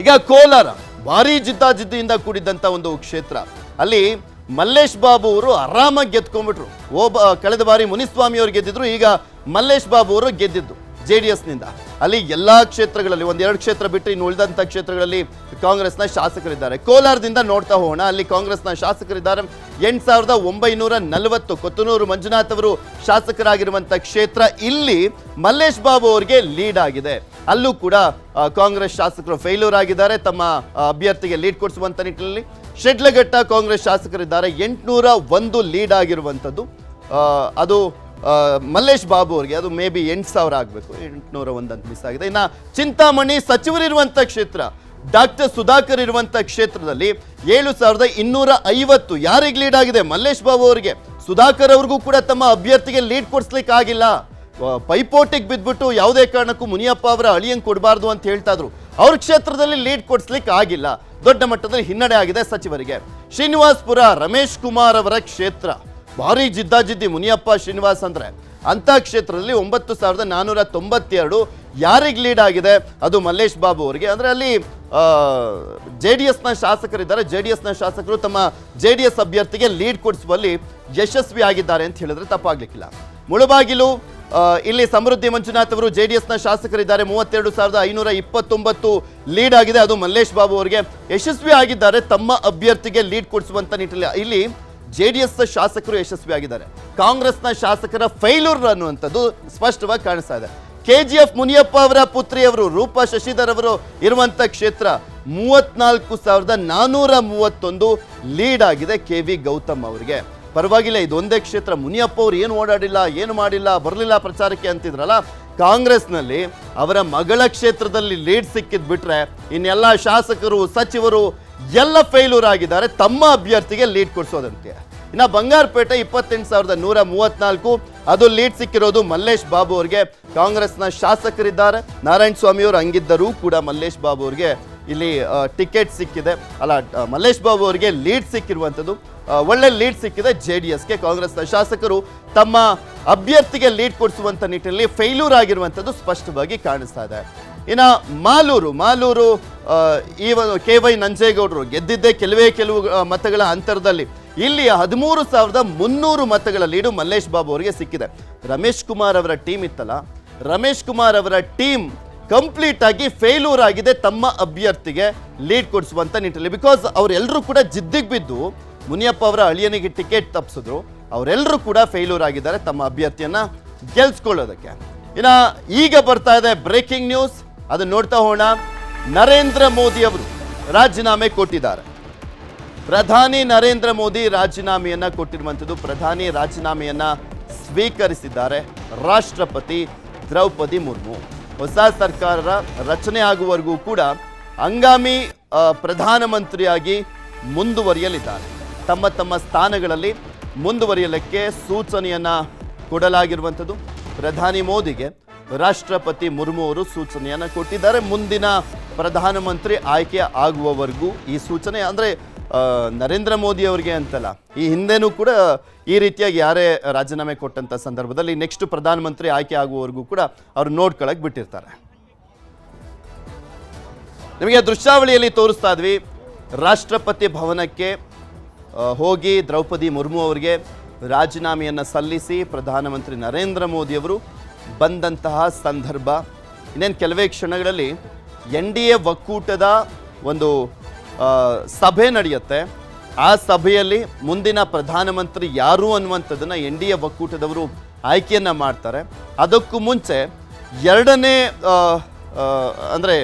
ಈಗ ಕೋಲಾರ, ಭಾರಿ ಜಿದ್ದಾಜಿದ್ದಿಯಿಂದ ಕೂಡಿದ್ದಂಥ ಒಂದು ಕ್ಷೇತ್ರ. ಅಲ್ಲಿ ಮಲ್ಲೇಶ್ ಬಾಬು ಅವರು ಆರಾಮಾಗಿ ಗೆದ್ಕೊಂಡ್ಬಿಟ್ರು. ಓಬ ಕಳೆದ ಬಾರಿ ಮುನಿಸ್ವಾಮಿ ಅವರು ಗೆದ್ದಿದ್ರು, ಈಗ ಮಲ್ಲೇಶ್ ಬಾಬು ಅವರು ಗೆದ್ದಿದ್ದು ಜೆ ಡಿ ಎಸ್ನಿಂದ ಅಲ್ಲಿ ಎಲ್ಲಾ ಕ್ಷೇತ್ರಗಳಲ್ಲಿ, ಒಂದೆರಡು ಕ್ಷೇತ್ರ ಬಿಟ್ಟು ಇನ್ನು ಉಳಿದಂಥ ಕ್ಷೇತ್ರಗಳಲ್ಲಿ ಕಾಂಗ್ರೆಸ್ನ ಶಾಸಕರಿದ್ದಾರೆ. ಕೋಲಾರದಿಂದ ನೋಡ್ತಾ ಹೋಗೋಣ. ಅಲ್ಲಿ ಕಾಂಗ್ರೆಸ್ನ ಶಾಸಕರಿದ್ದಾರೆ. ಎಂಟು ಸಾವಿರದ ಒಂಬೈನೂರ ನಲವತ್ತು ಕೊತ್ತನೂರು ಮಂಜುನಾಥ್ ಅವರು ಶಾಸಕರಾಗಿರುವಂಥ ಕ್ಷೇತ್ರ ಇಲ್ಲಿ ಮಲ್ಲೇಶ್ ಬಾಬು ಅವರಿಗೆ ಲೀಡ್ ಆಗಿದೆ. ಅಲ್ಲೂ ಕೂಡ ಕಾಂಗ್ರೆಸ್ ಶಾಸಕರು ಫೇಲ್ಯೂರ್ ಆಗಿದ್ದಾರೆ. ತಮ್ಮ ಅಭ್ಯರ್ಥಿಗೆ ಲೀಡ್ ಕೊಡಿಸುವಂಥ ನಿಟ್ಟಿನಲ್ಲಿ ಶೆಡ್ಲಘಟ್ಟ ಕಾಂಗ್ರೆಸ್ ಶಾಸಕರಿದ್ದಾರೆ. ಎಂಟುನೂರ ಒಂದು ಲೀಡ್ ಆಗಿರುವಂಥದ್ದು ಅದು ಮಲ್ಲೇಶ್ ಬಾಬು ಅವರಿಗೆ ಅದು ಮೇ ಬಿ ಎಂಟು ಸಾವಿರ ಆಗಬೇಕು. ಎಂಟುನೂರ ಒಂದು ಅಂತ ಮಿಸ್ ಆಗಿದೆ. ಇನ್ನು ಚಿಂತಾಮಣಿ ಸಚಿವರಿರುವಂಥ ಕ್ಷೇತ್ರ ಡಾಕ್ಟರ್ ಸುಧಾಕರ್ ಇರುವಂಥ ಕ್ಷೇತ್ರದಲ್ಲಿ ಏಳು ಸಾವಿರದ ಇನ್ನೂರ ಐವತ್ತು ಯಾರಿಗೆ ಲೀಡ್ ಆಗಿದೆ? ಮಲ್ಲೇಶ್ ಬಾಬು ಅವರಿಗೆ. ಸುಧಾಕರ್ ಅವ್ರಿಗೂ ಕೂಡ ತಮ್ಮ ಅಭ್ಯರ್ಥಿಗೆ ಲೀಡ್ ಕೊಡಿಸ್ಲಿಕ್ಕೆ ಆಗಿಲ್ಲ ಆ, ಪೈಪೋಟಿಗೆ ಬಿದ್ಬಿಟ್ಟು ಯಾವುದೇ ಕಾರಣಕ್ಕೂ ಮುನಿಯಪ್ಪ ಅವರ ಅಳಿಯಂಗೆ ಕೊಡಬಾರ್ದು ಅಂತ ಹೇಳ್ತಾ ಇದ್ರು. ಅವ್ರ ಕ್ಷೇತ್ರದಲ್ಲಿ ಲೀಡ್ ಕೊಡಿಸ್ಲಿಕ್ಕೆ ಆಗಿಲ್ಲ. ದೊಡ್ಡ ಮಟ್ಟದಲ್ಲಿ ಹಿನ್ನಡೆ ಆಗಿದೆ ಸಚಿವರಿಗೆ. ಶ್ರೀನಿವಾಸ್ಪುರ ರಮೇಶ್ ಕುಮಾರ್ ಅವರ ಕ್ಷೇತ್ರ. ಭಾರಿ ಜಿದ್ದಾಜಿದ್ದಿ ಮುನಿಯಪ್ಪ ಶ್ರೀನಿವಾಸ್ ಅಂದ್ರೆ. ಅಂಥ ಕ್ಷೇತ್ರದಲ್ಲಿ ಒಂಬತ್ತು ಸಾವಿರದ ನಾನ್ನೂರ ತೊಂಬತ್ತೆರಡು ಯಾರಿಗೆ ಲೀಡ್ ಆಗಿದೆ? ಅದು ಮಲ್ಲೇಶ್ ಬಾಬು ಅವರಿಗೆ. ಅಂದ್ರೆ ಅಲ್ಲಿ ಜೆ ಡಿ ಎಸ್ನ ಶಾಸಕರಿದ್ದಾರೆ. ಜೆ ಡಿ ಎಸ್ನ ಶಾಸಕರು ತಮ್ಮ ಜೆ ಡಿ ಎಸ್ ಅಭ್ಯರ್ಥಿಗೆ ಲೀಡ್ ಕೊಡಿಸುವಲ್ಲಿ ಯಶಸ್ವಿ ಆಗಿದ್ದಾರೆ ಅಂತ ಹೇಳಿದ್ರೆ ತಪ್ಪಾಗಲಿಕ್ಕಿಲ್ಲ. ಮುಳುಬಾಗಿಲು ಇಲ್ಲಿ ಸಮೃದ್ಧಿ ಮಂಜುನಾಥ್ ಅವರು ಜೆ ಡಿ ಎಸ್ನ ಶಾಸಕರಿದ್ದಾರೆ. ಮೂವತ್ತೆರಡು ಸಾವಿರದ ಐನೂರ ಇಪ್ಪತ್ತೊಂಬತ್ತು ಲೀಡ್ ಆಗಿದೆ. ಅದು ಮಲ್ಲೇಶ್ ಬಾಬು ಅವರಿಗೆ ಯಶಸ್ವಿ ಆಗಿದ್ದಾರೆ. ತಮ್ಮ ಅಭ್ಯರ್ಥಿಗೆ ಲೀಡ್ ಕೊಡಿಸುವಂತ ನಿಟ್ಟಿನಲ್ಲಿ ಇಲ್ಲಿ ಜೆ ಡಿ ಎಸ್ನ ಶಾಸಕರು ಯಶಸ್ವಿ ಆಗಿದ್ದಾರೆ. ಕಾಂಗ್ರೆಸ್ನ ಶಾಸಕರ ಫೈಲೂರ್ ಅನ್ನುವಂಥದ್ದು ಸ್ಪಷ್ಟವಾಗಿ ಕಾಣಿಸ್ತಾ ಇದೆ. ಕೆ ಜಿ ಎಫ್ ಮುನಿಯಪ್ಪ ಅವರ ಪುತ್ರಿಯವರು ರೂಪಾ ಶಶಿಧರ್ ಅವರು ಇರುವಂತ ಕ್ಷೇತ್ರ ಮೂವತ್ನಾಲ್ಕು ಸಾವಿರದ ನಾನ್ನೂರ ಮೂವತ್ತೊಂದು ಲೀಡ್ ಆಗಿದೆ ಕೆ ವಿ ಗೌತಮ್ ಅವರಿಗೆ. ಪರವಾಗಿಲ್ಲ ಇದೊಂದೇ ಕ್ಷೇತ್ರ. ಮುನಿಯಪ್ಪ ಅವರು ಏನು ಓಡಾಡಿಲ್ಲ, ಏನು ಮಾಡಿಲ್ಲ, ಬರಲಿಲ್ಲ ಪ್ರಚಾರಕ್ಕೆ ಅಂತಿದ್ರಲ್ಲ, ಕಾಂಗ್ರೆಸ್ನಲ್ಲಿ ಅವರ ಮಗಳ ಕ್ಷೇತ್ರದಲ್ಲಿ ಲೀಡ್ ಸಿಕ್ಕಿದ್ ಬಿಟ್ರೆ ಇನ್ನೆಲ್ಲ ಶಾಸಕರು, ಸಚಿವರು ಎಲ್ಲ ಫೇಲ್ಯೂರ್ ಆಗಿದ್ದಾರೆ. ತಮ್ಮ ಅಭ್ಯರ್ಥಿಗೆ ಲೀಡ್ ಕೊಡಿಸೋದಂತೆ. ಇನ್ನು ಬಂಗಾರಪೇಟೆ ಇಪ್ಪತ್ತೆಂಟು ಸಾವಿರದ ನೂರ ಮೂವತ್ನಾಲ್ಕು ಅದು ಲೀಡ್ ಸಿಕ್ಕಿರೋದು ಮಲ್ಲೇಶ್ ಬಾಬು ಅವರಿಗೆ. ಕಾಂಗ್ರೆಸ್ನ ಶಾಸಕರಿದ್ದಾರೆ. ನಾರಾಯಣ ಸ್ವಾಮಿ ಅವರು ಹಂಗಿದ್ದರೂ ಕೂಡ ಮಲ್ಲೇಶ್ ಬಾಬು ಅವರಿಗೆ ಇಲ್ಲಿ ಟಿಕೆಟ್ ಸಿಕ್ಕಿದೆ. ಅಲ್ಲ ಮಲ್ಲೇಶ್ ಬಾಬು ಅವರಿಗೆ ಲೀಡ್ ಸಿಕ್ಕಿರುವಂಥದ್ದು. ಒಳ್ಳೆ ಲೀಡ್ ಸಿಕ್ಕಿದೆ ಜೆ ಡಿ ಎಸ್ಗೆ ಕಾಂಗ್ರೆಸ್ನ ಶಾಸಕರು ತಮ್ಮ ಅಭ್ಯರ್ಥಿಗೆ ಲೀಡ್ ಕೊಡಿಸುವಂಥ ನಿಟ್ಟಿನಲ್ಲಿ ಫೇಲ್ಯೂರ್ ಆಗಿರುವಂಥದ್ದು ಸ್ಪಷ್ಟವಾಗಿ ಕಾಣಿಸ್ತಾ ಇದೆ. ಇನ್ನು ಮಾಲೂರು ಮಾಲೂರು ಈ ಒಂದು ಕೆ ವೈ ನಂಜೇಗೌಡರು ಗೆದ್ದಿದ್ದೇ ಕೆಲವೇ ಕೆಲವು ಮತಗಳ ಅಂತರದಲ್ಲಿ ಇಲ್ಲಿ ಹದಿಮೂರು ಸಾವಿರದ ಮುನ್ನೂರು ಮತಗಳ ಲೀಡು ಮಲ್ಲೇಶ್ ಬಾಬು ಅವರಿಗೆ ಸಿಕ್ಕಿದೆ. ರಮೇಶ್ ಕುಮಾರ್ ಅವರ ಟೀಮ್ ಇತ್ತಲ್ಲ, ರಮೇಶ್ ಕುಮಾರ್ ಅವರ ಟೀಮ್ ಕಂಪ್ಲೀಟ್ ಆಗಿ ಫೇಲ್ಯೂರ್ ಆಗಿದೆ ತಮ್ಮ ಅಭ್ಯರ್ಥಿಗೆ ಲೀಡ್ ಕೊಡಿಸುವಂತ ನಿಟ್ಟಿನಲ್ಲಿ. ಬಿಕಾಸ್ ಅವರೆಲ್ಲರೂ ಕೂಡ ಜಿದ್ದಿಗೆ ಬಿದ್ದು ಮುನಿಯಪ್ಪ ಅವರ ಅಳಿಯನಿಗೆ ಟಿಕೆಟ್ ತಪ್ಪಿಸಿದ್ರು ಅವರೆಲ್ಲರೂ ಕೂಡ ಫೇಲ್ಯೂರ್ ಆಗಿದ್ದಾರೆ ತಮ್ಮ ಅಭ್ಯರ್ಥಿಯನ್ನ ಗೆಲ್ಸ್ಕೊಳ್ಳೋದಕ್ಕೆ. ಇನ್ನು ಈಗ ಬರ್ತಾ ಇದೆ ಬ್ರೇಕಿಂಗ್ ನ್ಯೂಸ್ ಅದನ್ನು ನೋಡ್ತಾ ಹೋಣ ನರೇಂದ್ರ ಮೋದಿ ಅವರು ರಾಜೀನಾಮೆ ಕೊಟ್ಟಿದ್ದಾರೆ. ಪ್ರಧಾನಿ ನರೇಂದ್ರ ಮೋದಿ ರಾಜೀನಾಮೆಯನ್ನು ಕೊಟ್ಟಿರುವಂಥದ್ದು ಪ್ರಧಾನಿ ರಾಜೀನಾಮೆಯನ್ನು ಸ್ವೀಕರಿಸಿದ್ದಾರೆ ರಾಷ್ಟ್ರಪತಿ ದ್ರೌಪದಿ ಮುರ್ಮು. ಹೊಸ ಸರ್ಕಾರ ರಚನೆ ಆಗುವವರೆಗೂ ಕೂಡ ಹಂಗಾಮಿ ಪ್ರಧಾನಮಂತ್ರಿಯಾಗಿ ಮುಂದುವರಿಯಲಿದ್ದಾರೆ. ತಮ್ಮ ತಮ್ಮ ಸ್ಥಾನಗಳಲ್ಲಿ ಮುಂದುವರಿಯಲಿಕ್ಕೆ ಸೂಚನೆಯನ್ನು ಕೊಡಲಾಗಿರುವಂಥದ್ದು. ಪ್ರಧಾನಿ ಮೋದಿಗೆ ರಾಷ್ಟ್ರಪತಿ ಮುರ್ಮು ಅವರು ಸೂಚನೆಯನ್ನು ಕೊಟ್ಟಿದ್ದಾರೆ. ಮುಂದಿನ ಪ್ರಧಾನಮಂತ್ರಿ ಆಯ್ಕೆ ಆಗುವವರೆಗೂ ಈ ಸೂಚನೆ, ಅಂದರೆ ನರೇಂದ್ರ ಮೋದಿ ಅವರಿಗೆ ಅಂತಲ್ಲ, ಈ ಹಿಂದೆನೂ ಕೂಡ ಈ ರೀತಿಯಾಗಿ ಯಾರೇ ರಾಜೀನಾಮೆ ಕೊಟ್ಟಂಥ ಸಂದರ್ಭದಲ್ಲಿ ನೆಕ್ಸ್ಟ್ ಪ್ರಧಾನಮಂತ್ರಿ ಆಯ್ಕೆ ಆಗುವವರೆಗೂ ಕೂಡ ಅವರು ನೋಡ್ಕೊಳಕ್ಕೆ ಬಿಟ್ಟಿರ್ತಾರೆ. ನಿಮಗೆ ದೃಶ್ಯಾವಳಿಯಲ್ಲಿ ತೋರಿಸ್ತಾ ಇದ್ವಿ, ರಾಷ್ಟ್ರಪತಿ ಭವನಕ್ಕೆ ಹೋಗಿ ದ್ರೌಪದಿ ಮುರ್ಮು ಅವರಿಗೆ ರಾಜೀನಾಮೆಯನ್ನು ಸಲ್ಲಿಸಿ ಪ್ರಧಾನಮಂತ್ರಿ ನರೇಂದ್ರ ಮೋದಿಯವರು ಬಂದಂತಹ ಸಂದರ್ಭ. ಇನ್ನೇನು ಕೆಲವೇ ಕ್ಷಣಗಳಲ್ಲಿ ಎನ್ ಡಿ ಎ ಒಕ್ಕೂಟದ ಒಂದು ಸಭೆ ನಡೆಯುತ್ತೆ. ಆ ಸಭೆಯಲ್ಲಿ ಮುಂದಿನ ಪ್ರಧಾನಮಂತ್ರಿ ಯಾರು ಅನ್ನುವಂಥದ್ದನ್ನು ಎನ್ ಡಿ ಎ ಒಕ್ಕೂಟದವರು ಆಯ್ಕೆಯನ್ನು ಮಾಡ್ತಾರೆ. ಅದಕ್ಕೂ ಮುಂಚೆ ಎರಡನೇ ಅಂದರೆ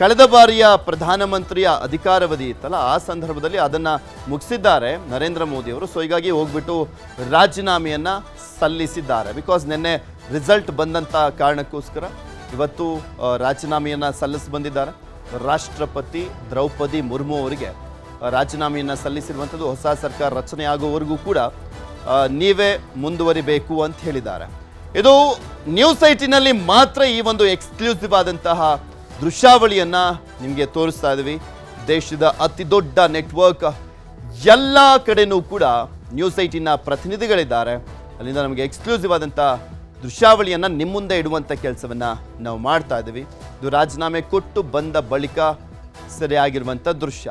ಕಳೆದ ಬಾರಿಯ ಪ್ರಧಾನಮಂತ್ರಿಯ ಅಧಿಕಾರವಧಿ ಇತ್ತಲ್ಲ, ಆ ಸಂದರ್ಭದಲ್ಲಿ ಅದನ್ನು ಮುಗಿಸಿದ್ದಾರೆ ನರೇಂದ್ರ ಮೋದಿ ಅವರು. ಸೊ ಹೀಗಾಗಿ ಹೋಗ್ಬಿಟ್ಟು ರಾಜೀನಾಮೆಯನ್ನು ಸಲ್ಲಿಸಿದ್ದಾರೆ. ಬಿಕಾಸ್ ನಿನ್ನೆ ರಿಸಲ್ಟ್ ಬಂದಂಥ ಕಾರಣಕ್ಕೋಸ್ಕರ ಇವತ್ತು ರಾಜೀನಾಮೆಯನ್ನು ಸಲ್ಲಿಸಿ ಬಂದಿದ್ದಾರೆ. ರಾಷ್ಟ್ರಪತಿ ದ್ರೌಪದಿ ಮುರ್ಮು ಅವರಿಗೆ ರಾಜೀನಾಮೆಯನ್ನು ರಾಜೀನಾಮೆಯನ್ನ ಸಲ್ಲಿಸಿರುವಂಥದ್ದು ಹೊಸ ಸರ್ಕಾರ ರಚನೆ ಆಗುವವರೆಗೂ ಕೂಡ ನೀವೇ ಮುಂದುವರಿಬೇಕು ಅಂತ ಹೇಳಿದ್ದಾರೆ. ಇದು ನ್ಯೂಸ್ ಐಟಿನಲ್ಲಿ ಮಾತ್ರ ಈ ಒಂದು ಎಕ್ಸ್ಕ್ಲೂಸಿವ್ ಆದಂತಹ ದೃಶ್ಯಾವಳಿಯನ್ನ ನಿಮಗೆ ತೋರಿಸ್ತಾ ಇದ್ದೀವಿ ದೇಶದ ಅತಿ ದೊಡ್ಡ ನೆಟ್ವರ್ಕ್. ಎಲ್ಲ ಕಡೆನೂ ಕೂಡ ನ್ಯೂಸ್ ಐಟಿನ ಪ್ರತಿನಿಧಿಗಳಿದ್ದಾರೆ. ಅಲ್ಲಿಂದ ನಮಗೆ ಎಕ್ಸ್ಕ್ಲೂಸಿವ್ ಆದಂಥ ದೃಶ್ಯಾವಳಿಯನ್ನು ನಿಮ್ಮ ಮುಂದೆ ಇಡುವಂಥ ಕೆಲಸವನ್ನು ನಾವು ಮಾಡ್ತಾ ಇದ್ದೀವಿ. ಇದು ರಾಜೀನಾಮೆ ಕೊಟ್ಟು ಬಂದ ಬಳಿಕ ಸರಿಯಾಗಿರುವಂಥ ದೃಶ್ಯ.